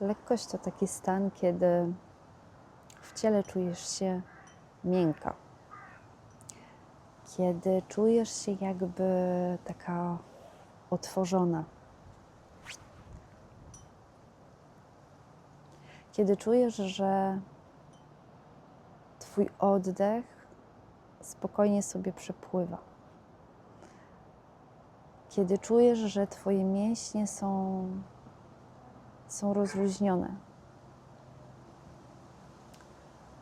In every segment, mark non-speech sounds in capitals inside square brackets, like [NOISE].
Lekkość to taki stan, kiedy w ciele czujesz się miękka. Kiedy czujesz się jakby taka otworzona. Kiedy czujesz, że Twój oddech spokojnie sobie przepływa. Kiedy czujesz, że Twoje mięśnie są, są rozluźnione.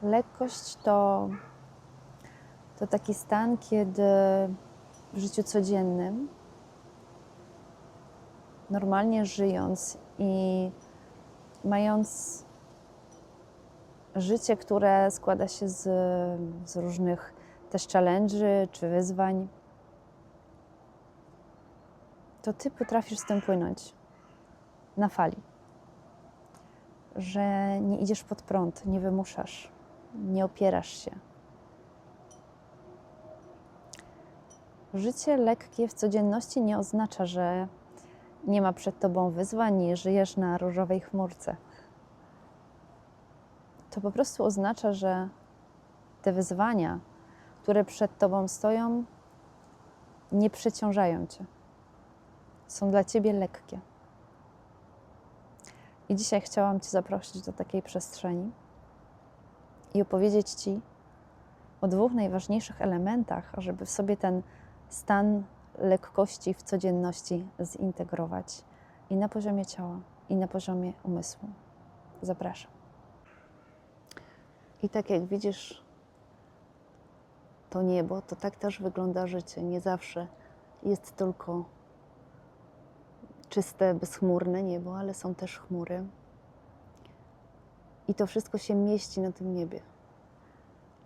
Lekkość to, to taki stan, kiedy w życiu codziennym, normalnie żyjąc i mając życie, które składa się z, z różnych też challenge'y czy wyzwań, to ty potrafisz z tym płynąć na fali. Że nie idziesz pod prąd, nie wymuszasz, nie opierasz się. Życie lekkie w codzienności nie oznacza, że nie ma przed tobą wyzwań i żyjesz na różowej chmurce to po prostu oznacza, że te wyzwania, które przed Tobą stoją, nie przeciążają Cię. Są dla Ciebie lekkie. I dzisiaj chciałam Cię zaprosić do takiej przestrzeni i opowiedzieć Ci o dwóch najważniejszych elementach, żeby w sobie ten stan lekkości w codzienności zintegrować i na poziomie ciała, i na poziomie umysłu. Zapraszam. I tak jak widzisz to niebo, to tak też wygląda życie. Nie zawsze jest tylko czyste, bezchmurne niebo, ale są też chmury. I to wszystko się mieści na tym niebie.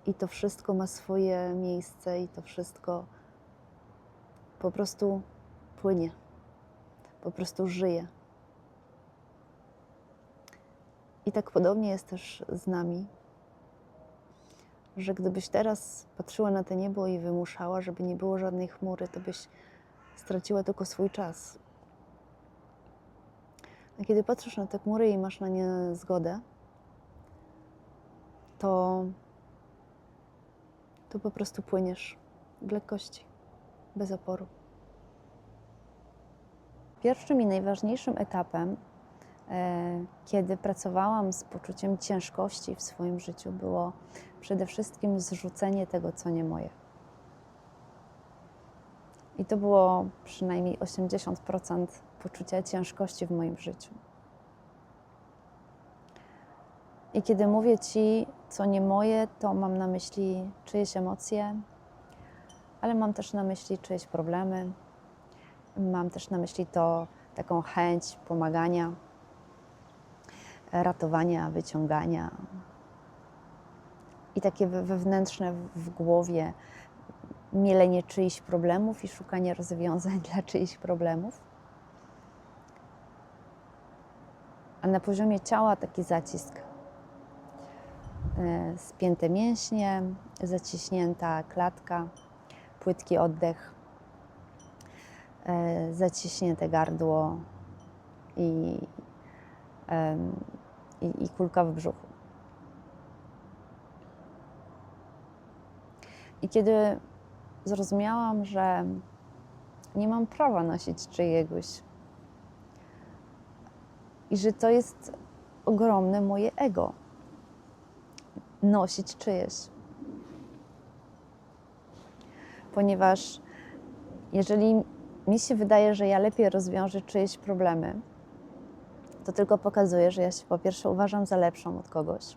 I to wszystko ma swoje miejsce, i to wszystko po prostu płynie, po prostu żyje. I tak podobnie jest też z nami, że gdybyś teraz patrzyła na to niebo i wymuszała, żeby nie było żadnej chmury, to byś straciła tylko swój czas. Kiedy patrzysz na te chmury i masz na nie zgodę, to, to po prostu płyniesz w lekkości, bez oporu. Pierwszym i najważniejszym etapem, e, kiedy pracowałam z poczuciem ciężkości w swoim życiu, było przede wszystkim zrzucenie tego, co nie moje. I to było przynajmniej 80% poczucia ciężkości w moim życiu. I kiedy mówię ci, co nie moje, to mam na myśli czyjeś emocje, ale mam też na myśli czyjeś problemy. Mam też na myśli to taką chęć pomagania, ratowania, wyciągania, i takie wewnętrzne w głowie mielenie czyichś problemów i szukanie rozwiązań [LAUGHS] dla czyichś problemów. A na poziomie ciała taki zacisk. E, spięte mięśnie, zaciśnięta klatka, płytki oddech, e, zaciśnięte gardło i, i, i kulka w brzuchu. I kiedy zrozumiałam, że nie mam prawa nosić czyjegoś. I że to jest ogromne moje ego. Nosić czyjeś. Ponieważ jeżeli mi się wydaje, że ja lepiej rozwiążę czyjeś problemy, to tylko pokazuje, że ja się po pierwsze uważam za lepszą od kogoś,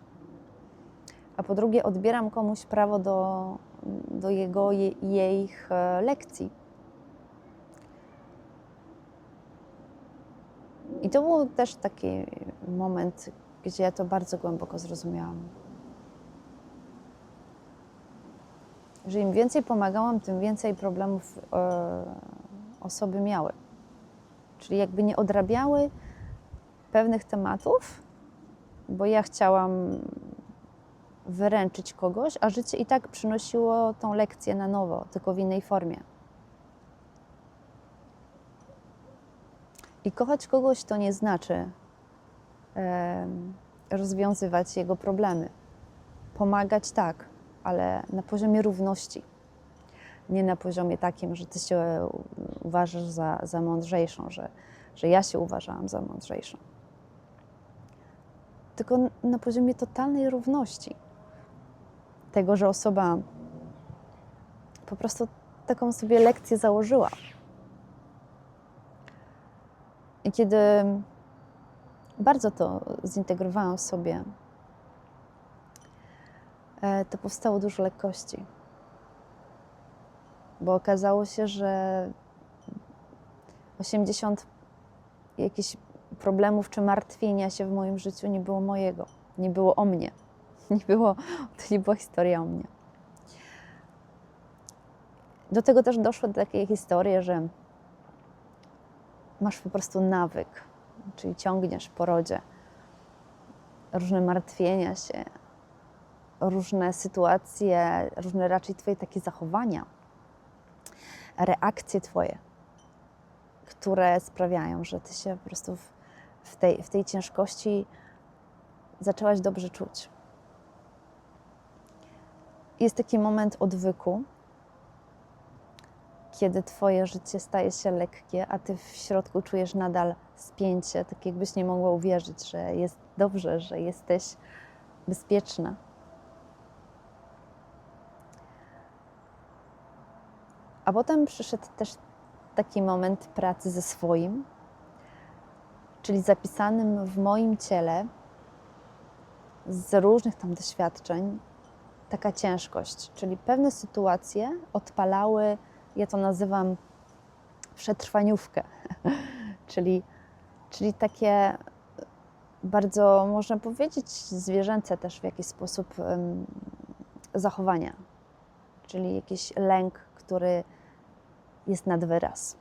a po drugie odbieram komuś prawo do do jego, je, jej e, lekcji. I to był też taki moment, gdzie ja to bardzo głęboko zrozumiałam. Że im więcej pomagałam, tym więcej problemów e, osoby miały. Czyli jakby nie odrabiały pewnych tematów, bo ja chciałam wyręczyć kogoś, a życie i tak przynosiło tą lekcję na nowo, tylko w innej formie. I kochać kogoś to nie znaczy em, rozwiązywać jego problemy. Pomagać tak, ale na poziomie równości. Nie na poziomie takim, że ty się uważasz za, za mądrzejszą, że, że ja się uważałam za mądrzejszą. Tylko na poziomie totalnej równości. Tego, że osoba po prostu taką sobie lekcję założyła. I kiedy bardzo to zintegrowałam w sobie, e, to powstało dużo lekkości. Bo okazało się, że 80 jakichś problemów czy martwienia się w moim życiu nie było mojego, nie było o mnie. [LAUGHS] Nie było, to nie była historia o mnie. Do tego też doszły takie historie, że masz po prostu nawyk, czyli ciągniesz po rodzie różne martwienia się, różne sytuacje, różne raczej Twoje takie zachowania, reakcje Twoje, które sprawiają, że Ty się po prostu w, w, tej, w tej ciężkości zaczęłaś dobrze czuć. Jest taki moment odwyku, kiedy Twoje życie staje się lekkie, a Ty w środku czujesz nadal spięcie, tak jakbyś nie mogła uwierzyć, że jest dobrze, że jesteś bezpieczna. A potem przyszedł też taki moment pracy ze swoim, czyli zapisanym w moim ciele z różnych tam doświadczeń taka ciężkość, czyli pewne sytuacje odpalały, ja to nazywam przetrwaniówkę, [LAUGHS] czyli, czyli takie bardzo, można powiedzieć, zwierzęce też w jakiś sposób um, zachowania, czyli jakiś lęk, który jest nad wyraz.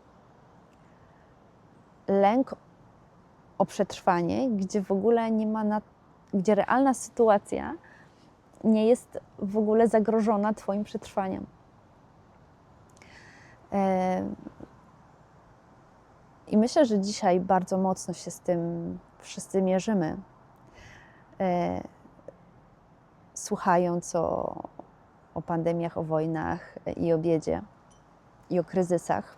Lęk o przetrwanie, gdzie w ogóle nie ma, na, gdzie realna sytuacja nie jest w ogóle zagrożona Twoim przetrwaniem. I myślę, że dzisiaj bardzo mocno się z tym wszyscy mierzymy. E, Słuchając o, o pandemiach, o wojnach i o biedzie i o kryzysach.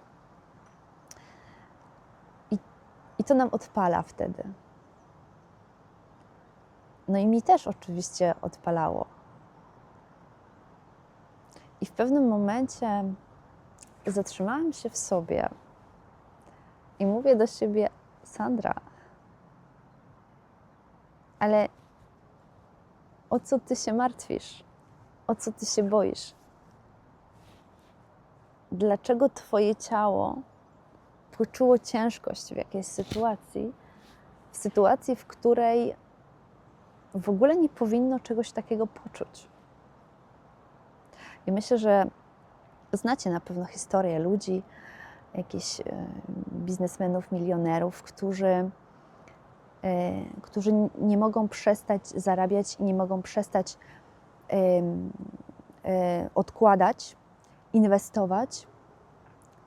I, I to nam odpala wtedy. No i mi też oczywiście odpalało. I w pewnym momencie zatrzymałam się w sobie i mówię do siebie, Sandra, ale o co ty się martwisz? O co ty się boisz? Dlaczego twoje ciało poczuło ciężkość w jakiejś sytuacji, w sytuacji, w której w ogóle nie powinno czegoś takiego poczuć? I myślę, że znacie na pewno historię ludzi, jakichś e, biznesmenów, milionerów, którzy, e, którzy nie mogą przestać zarabiać i nie mogą przestać e, odkładać, inwestować,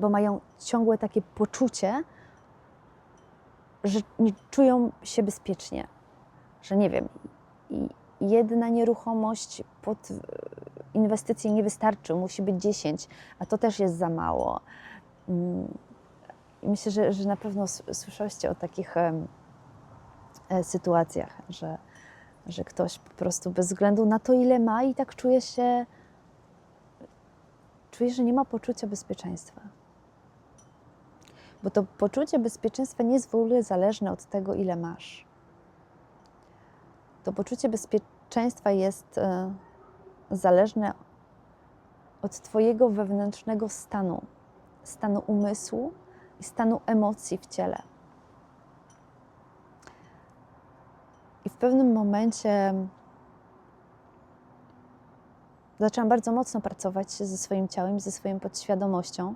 bo mają ciągłe takie poczucie, że nie czują się bezpiecznie, że nie wiem, jedna nieruchomość pod inwestycje nie wystarczy, musi być 10, a to też jest za mało. Myślę, że, że na pewno słyszałyście o takich e, sytuacjach, że, że ktoś po prostu bez względu na to, ile ma, i tak czuje się, czuje, że nie ma poczucia bezpieczeństwa. Bo to poczucie bezpieczeństwa nie jest w ogóle zależne od tego, ile masz. To poczucie bezpieczeństwa jest e, zależne od Twojego wewnętrznego stanu, stanu umysłu i stanu emocji w ciele. I w pewnym momencie zaczęłam bardzo mocno pracować ze swoim ciałem, ze swoją podświadomością,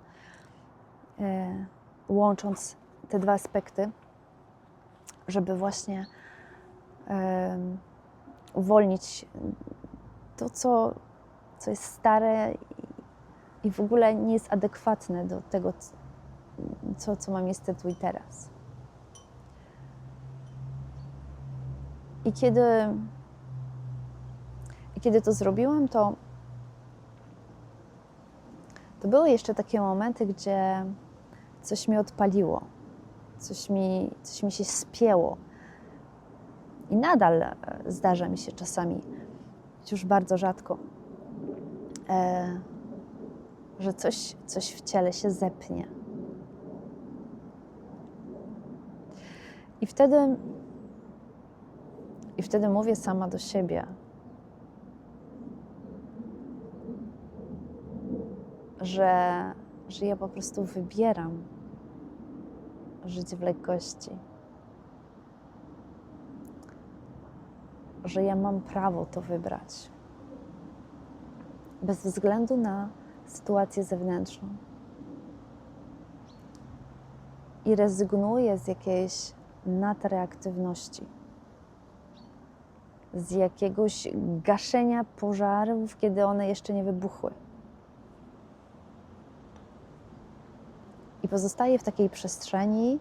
e, łącząc te dwa aspekty, żeby właśnie uwolnić to, co, co jest stare i w ogóle nie jest adekwatne do tego, co, co ma miejsce tu i teraz. I kiedy, i kiedy to zrobiłam, to, to były jeszcze takie momenty, gdzie coś mi odpaliło, coś mi, coś mi się spięło. I nadal e, zdarza mi się czasami, już bardzo rzadko, e, że coś, coś w ciele się zepnie. I wtedy, I wtedy mówię sama do siebie, że, że ja po prostu wybieram żyć w lekkości. Że ja mam prawo to wybrać. Bez względu na sytuację zewnętrzną. I rezygnuję z jakiejś nadreaktywności, z jakiegoś gaszenia pożarów, kiedy one jeszcze nie wybuchły. I pozostaję w takiej przestrzeni,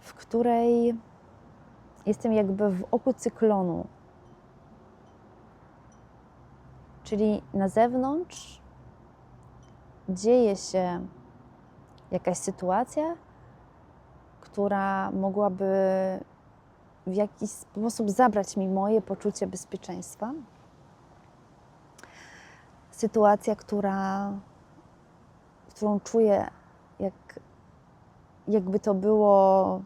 w której jestem jakby w oku cyklonu. Czyli na zewnątrz dzieje się jakaś sytuacja, która mogłaby w jakiś sposób zabrać mi moje poczucie bezpieczeństwa. Sytuacja, która, którą czuję, jak, jakby to było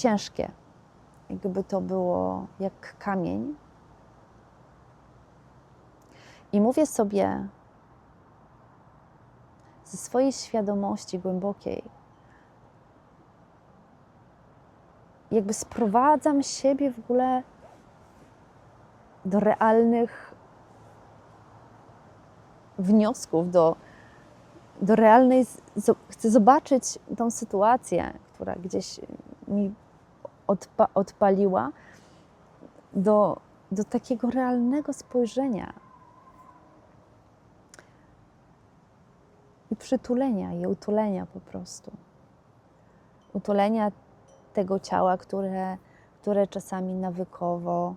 ciężkie, jakby to było jak kamień. I mówię sobie ze swojej świadomości głębokiej, jakby sprowadzam siebie w ogóle do realnych wniosków, do, do realnej. Chcę zobaczyć tą sytuację, która gdzieś mi odpa odpaliła, do, do takiego realnego spojrzenia i przytulenia, i utulenia po prostu. Utulenia tego ciała, które, które czasami nawykowo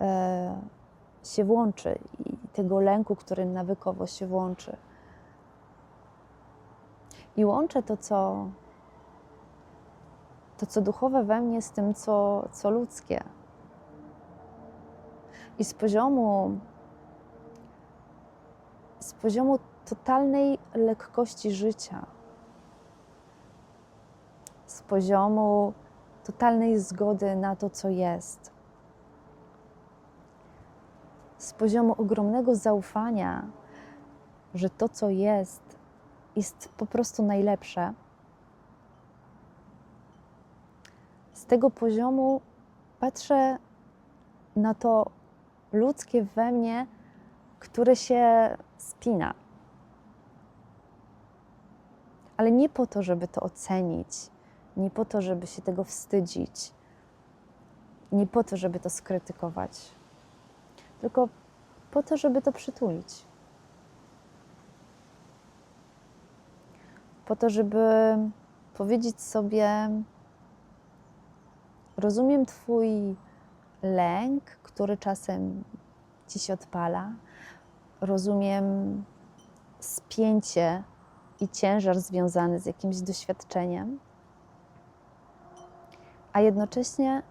e, się włączy, i tego lęku, który nawykowo się włączy. I łączę to, co, to, co duchowe we mnie, z tym, co, co ludzkie. I z poziomu, z poziomu totalnej lekkości życia, z poziomu totalnej zgody na to, co jest, z poziomu ogromnego zaufania, że to, co jest, jest po prostu najlepsze. Z tego poziomu patrzę na to ludzkie we mnie, które się spina. Ale nie po to, żeby to ocenić, nie po to, żeby się tego wstydzić, nie po to, żeby to skrytykować, tylko po to, żeby to przytulić. Po to, żeby powiedzieć sobie: Rozumiem Twój lęk, który czasem ci się odpala. Rozumiem spięcie i ciężar związany z jakimś doświadczeniem, a jednocześnie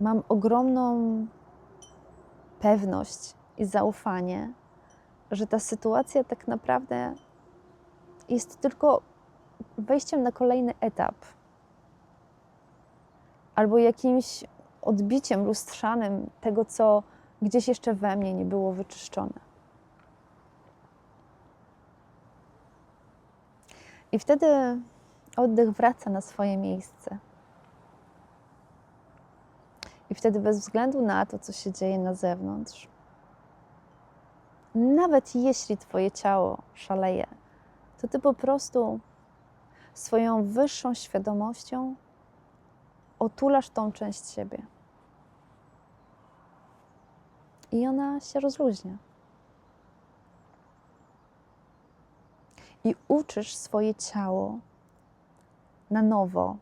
mam ogromną pewność i zaufanie, że ta sytuacja tak naprawdę jest tylko wejściem na kolejny etap albo jakimś odbiciem lustrzanym tego, co gdzieś jeszcze we mnie nie było wyczyszczone. I wtedy oddech wraca na swoje miejsce. I wtedy, bez względu na to, co się dzieje na zewnątrz, nawet jeśli Twoje ciało szaleje, to Ty po prostu swoją wyższą świadomością otulasz tą część siebie. I ona się rozluźnia. i uczysz swoje ciało na nowo,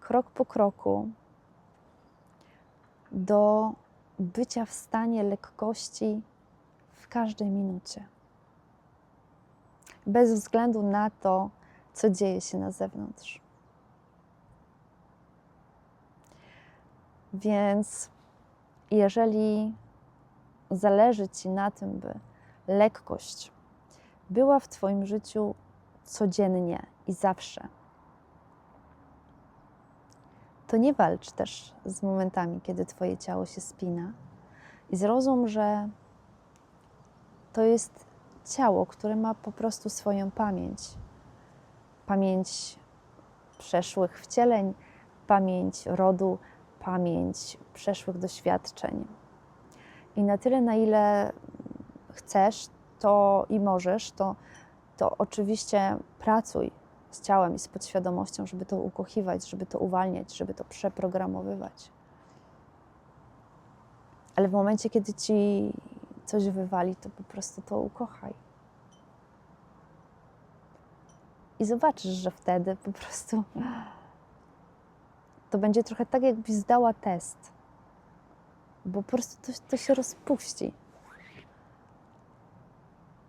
krok po kroku, do bycia w stanie lekkości w każdej minucie. Bez względu na to, co dzieje się na zewnątrz. Więc jeżeli zależy Ci na tym, by lekkość była w Twoim życiu codziennie i zawsze, to nie walcz też z momentami, kiedy Twoje ciało się spina i zrozum, że to jest ciało, które ma po prostu swoją pamięć. Pamięć przeszłych wcieleń, pamięć rodu, pamięć przeszłych doświadczeń. I na tyle, na ile chcesz to i możesz, to, to oczywiście pracuj z ciałem i z podświadomością, żeby to ukochiwać, żeby to uwalniać, żeby to przeprogramowywać. Ale w momencie, kiedy ci coś wywali, to po prostu to ukochaj. I zobaczysz, że wtedy po prostu to będzie trochę tak, jakbyś zdała test, bo po prostu to, to się rozpuści.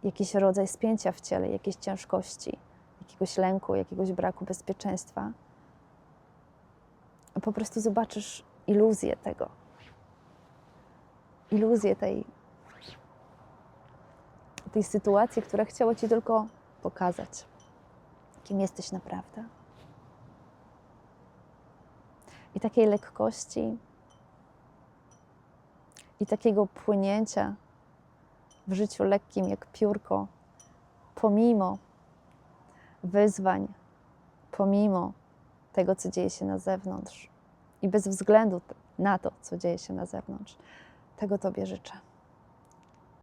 Jakiś rodzaj spięcia w ciele, jakiejś ciężkości, jakiegoś lęku, jakiegoś braku bezpieczeństwa. Po prostu zobaczysz iluzję tego. Iluzję tej, tej sytuacji, która chciała ci tylko pokazać, kim jesteś naprawdę. I takiej lekkości, i takiego płynięcia w życiu lekkim jak piórko, pomimo wyzwań, pomimo tego, co dzieje się na zewnątrz i bez względu na to, co dzieje się na zewnątrz. Tego Tobie życzę.